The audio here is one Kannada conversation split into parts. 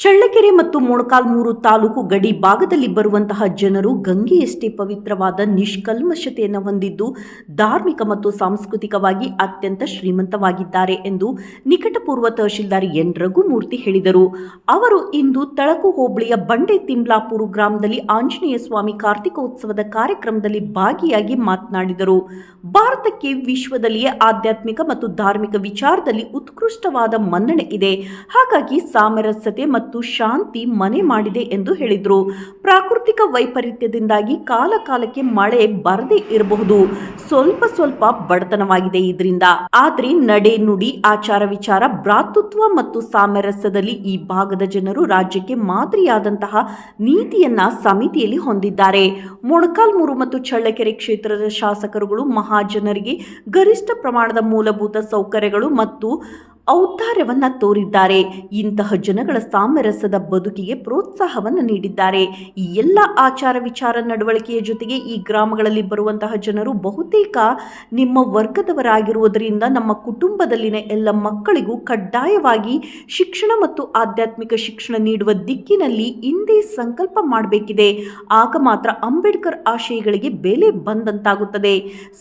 ಚಳ್ಳಕೆರೆ ಮತ್ತು ಮೊಣಕಾಲ್ಮೂರು ತಾಲೂಕು ಗಡಿ ಭಾಗದಲ್ಲಿ ಬರುವಂತಹ ಜನರು ಗಂಗೆಯಷ್ಟೇ ಪವಿತ್ರವಾದ ನಿಷ್ಕಲ್ಮಶತೆಯನ್ನು ಹೊಂದಿದ್ದು ಧಾರ್ಮಿಕ ಮತ್ತು ಸಾಂಸ್ಕೃತಿಕವಾಗಿ ಅತ್ಯಂತ ಶ್ರೀಮಂತವಾಗಿದ್ದಾರೆ ಎಂದು ನಿಕಟಪೂರ್ವ ತಹಶೀಲ್ದಾರ್ ಎನ್ ರಘುಮೂರ್ತಿ ಹೇಳಿದರು. ಅವರು ಇಂದು ತಳಕು ಹೋಬಳಿಯ ಬಂಡೆ ತಿಮ್ಲಾಪುರ ಗ್ರಾಮದಲ್ಲಿ ಆಂಜನೇಯ ಸ್ವಾಮಿ ಕಾರ್ತಿಕೋತ್ಸವದ ಕಾರ್ಯಕ್ರಮದಲ್ಲಿ ಭಾಗಿಯಾಗಿ ಮಾತನಾಡಿದರು. ಭಾರತಕ್ಕೆ ವಿಶ್ವದಲ್ಲಿಯೇ ಆಧ್ಯಾತ್ಮಿಕ ಮತ್ತು ಧಾರ್ಮಿಕ ವಿಚಾರದಲ್ಲಿ ಉತ್ಕೃಷ್ಟವಾದ ಮನ್ನಣೆ ಇದೆ. ಹಾಗಾಗಿ ಸಾಮರಸ್ಯತೆ ಶಾಂತಿ ಮನೆ ಮಾಡಿದೆ ಎಂದು ಹೇಳಿದರು. ಪ್ರಾಕೃತಿಕ ವೈಪರೀತ್ಯದಿಂದಾಗಿ ಕಾಲ ಕಾಲಕ್ಕೆ ಮಳೆ ಬರದೇ ಇರಬಹುದು. ಸ್ವಲ್ಪ ಸ್ವಲ್ಪ ಬಡತನವಾಗಿದೆ ಇದರಿಂದ. ಆದರೆ ನಡೆ ನುಡಿ ಆಚಾರ ವಿಚಾರ, ಭ್ರಾತೃತ್ವ ಮತ್ತು ಸಾಮರಸ್ಯದಲ್ಲಿ ಈ ಭಾಗದ ಜನರು ರಾಜ್ಯಕ್ಕೆ ಮಾದರಿಯಾದಂತಹ ನೀತಿಯನ್ನ ಸಮಿತಿಯಲ್ಲಿ ಹೊಂದಿದ್ದಾರೆ. ಮೊಣಕಾಲ್ಮೂರು ಮತ್ತು ಚಳ್ಳಕೆರೆ ಕ್ಷೇತ್ರದ ಶಾಸಕರುಗಳು ಮಹಾಜನರಿಗೆ ಗರಿಷ್ಠ ಪ್ರಮಾಣದ ಮೂಲಭೂತ ಸೌಕರ್ಯಗಳು ಮತ್ತು ಔದಾರ್ಯವನ್ನ ತೋರಿದ್ದಾರೆ. ಇಂತಹ ಜನಗಳ ಸಾಮರಸ್ಯದ ಬದುಕಿಗೆ ಪ್ರೋತ್ಸಾಹವನ್ನು ನೀಡಿದ್ದಾರೆ. ಈ ಎಲ್ಲ ಆಚಾರ ವಿಚಾರ ನಡವಳಿಕೆಯ ಜೊತೆಗೆ ಈ ಗ್ರಾಮಗಳಲ್ಲಿ ಬರುವಂತಹ ಜನರು ಬಹುತೇಕ ನಿಮ್ಮ ವರ್ಗದವರಾಗಿರುವುದರಿಂದ ನಮ್ಮ ಕುಟುಂಬದಲ್ಲಿನ ಎಲ್ಲ ಮಕ್ಕಳಿಗೂ ಕಡ್ಡಾಯವಾಗಿ ಶಿಕ್ಷಣ ಮತ್ತು ಆಧ್ಯಾತ್ಮಿಕ ಶಿಕ್ಷಣ ನೀಡುವ ದಿಕ್ಕಿನಲ್ಲಿ ಹಿಂದೆ ಸಂಕಲ್ಪ ಮಾಡಬೇಕಿದೆ. ಆಗ ಮಾತ್ರ ಅಂಬೇಡ್ಕರ್ ಆಶಯಗಳಿಗೆ ಬೆಲೆ ಬಂದಂತಾಗುತ್ತದೆ.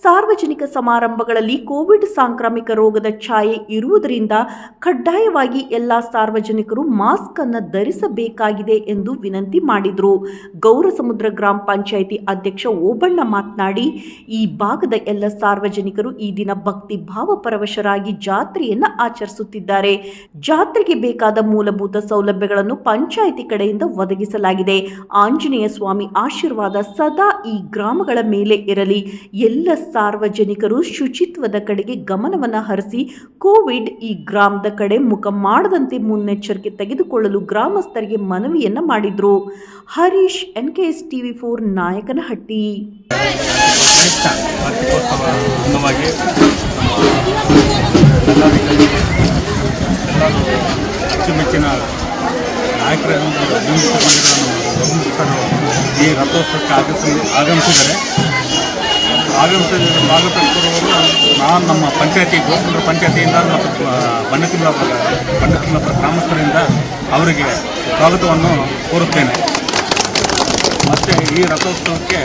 ಸಾರ್ವಜನಿಕ ಸಮಾರಂಭಗಳಲ್ಲಿ ಕೋವಿಡ್ ಸಾಂಕ್ರಾಮಿಕ ರೋಗದ ಛಾಯೆ ಇರುವುದರಿಂದ ಕಡ್ಡಾಯವಾಗಿ ಎಲ್ಲ ಸಾರ್ವಜನಿಕರು ಮಾಸ್ಕ್ ಅನ್ನು ಧರಿಸಬೇಕಾಗಿದೆ ಎಂದು ವಿನಂತಿ ಮಾಡಿದರು. ಗೌರಸಮುದ್ರ ಗ್ರಾಮ ಪಂಚಾಯಿತಿ ಅಧ್ಯಕ್ಷ ಓಬಣ್ಣ ಮಾತನಾಡಿ, ಈ ಭಾಗದ ಎಲ್ಲ ಸಾರ್ವಜನಿಕರು ಈ ದಿನ ಭಕ್ತಿ ಭಾವ ಪರವಶರಾಗಿ ಜಾತ್ರೆಯನ್ನ ಆಚರಿಸುತ್ತಿದ್ದಾರೆ. ಜಾತ್ರೆಗೆ ಬೇಕಾದ ಮೂಲಭೂತ ಸೌಲಭ್ಯಗಳನ್ನು ಪಂಚಾಯಿತಿ ಕಡೆಯಿಂದ ಒದಗಿಸಲಾಗಿದೆ. ಆಂಜನೇಯ ಸ್ವಾಮಿ ಆಶೀರ್ವಾದ ಸದಾ ಈ ಗ್ರಾಮಗಳ ಮೇಲೆ ಇರಲಿ. ಎಲ್ಲ ಸಾರ್ವಜನಿಕರು ಶುಚಿತ್ವದ ಕಡೆಗೆ ಗಮನವನ್ನು ಹರಿಸಿ ಕೋವಿಡ್ ಈ ಗ್ರಾಮದ ಕಡೆ ಮುಖ ಮಾಡದಂತೆ ಮುನ್ನೆಚ್ಚರಿಕೆ ತೆಗೆದುಕೊಳ್ಳಲು ಗ್ರಾಮಸ್ಥರಿಗೆ ಮನವಿಯನ್ನ ಮಾಡಿದ್ರು. Harish N K S TV four Nayakanahatti. ಅಚ್ಚುಮೆಚ್ಚಿನ ಈ ರಥೋತ್ಸವಕ್ಕೆ ಆಗಮಿಸಿ ಆಗಮಿಸಿದರೆ ಆಗಮಿಸಿದ ನಾನು ನಮ್ಮ ಪಂಚಾಯತಿ ಗೋಪುರ ಪಂಚಾಯತಿಯಿಂದ ಮತ್ತು ಬಣ್ಣತಿಮ್ಲಾಪುರ ಬಣ್ಣತಿಮ್ಲಾಪುರ ಗ್ರಾಮಸ್ಥರಿಂದ ಅವರಿಗೆ ಸ್ವಾಗತವನ್ನು ಕೋರುತ್ತೇನೆ. ಮತ್ತು ಈ ರಥೋತ್ಸವಕ್ಕೆ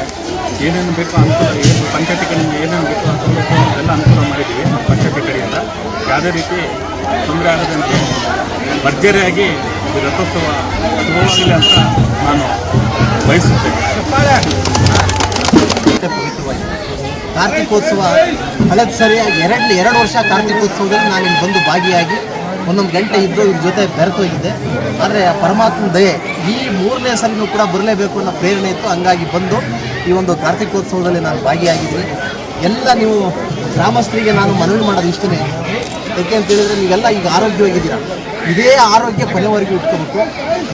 ಏನೇನು ಬೇಕೋ ಅನುಕೂಲ ಏನು ಪಂಚಾಯತಿ ಕಡೆಯಿಂದ ಏನೇನು ಬೇಕೋ ಅನುಕೂಲ ಎಲ್ಲ ಅನುಕೂಲ ಮಾಡಿದ್ದೀವಿ. ಪಂಚಾಯತಿ ಕಡೆಯಿಂದ ಯಾವುದೇ ರೀತಿ ತೊಂದರೆ ಆಗದಂತೆ ಭರ್ಜರಿಯಾಗಿ ಈ ರಥೋತ್ಸವ ಶುಭವಾಗಲಿ ಅಂತ ನಾನು ಬಯಸುತ್ತೇನೆ. ಪವಿತ್ರವಾಗಿದೆ. ಕಾರ್ತಿಕೋತ್ಸವ ಕಳೆದ ಸರಿಯಾಗಿ ಎರಡು ಎರಡು ವರ್ಷ ಕಾರ್ತಿಕೋತ್ಸವದಲ್ಲಿ ನಾನು ಇಲ್ಲಿ ಬಂದು ಭಾಗಿಯಾಗಿ ಒಂದೊಂದು ಗಂಟೆ ಇದ್ದು ಇವ್ರ ಜೊತೆ ಬೆರೆತೋಗಿದ್ದೆ ಆದರೆ ಪರಮಾತ್ಮ ದಯೆ, ಈ ಮೂರನೇ ಸಲಿನೂ ಕೂಡ ಬರಲೇಬೇಕು ಅನ್ನೋ ಪ್ರೇರಣೆ ಇತ್ತು. ಹಂಗಾಗಿ ಬಂದು ಈ ಒಂದು ಕಾರ್ತಿಕೋತ್ಸವದಲ್ಲಿ ನಾನು ಭಾಗಿಯಾಗಿದ್ದೀನಿ. ಎಲ್ಲ ನೀವು ಗ್ರಾಮಸ್ಥರಿಗೆ ನಾನು ಮನವಿ ಮಾಡೋದು ಇಷ್ಟನೇ. ಯಾಕೆ ಅಂತ ಹೇಳಿದ್ರೆ ನೀವೆಲ್ಲ ಈಗ ಆರೋಗ್ಯವಾಗಿದ್ದೀರಾ. ಇದೇ ಆರೋಗ್ಯ ಕೊನೆವರೆಗೂ ಇಟ್ಕೋಬೇಕು.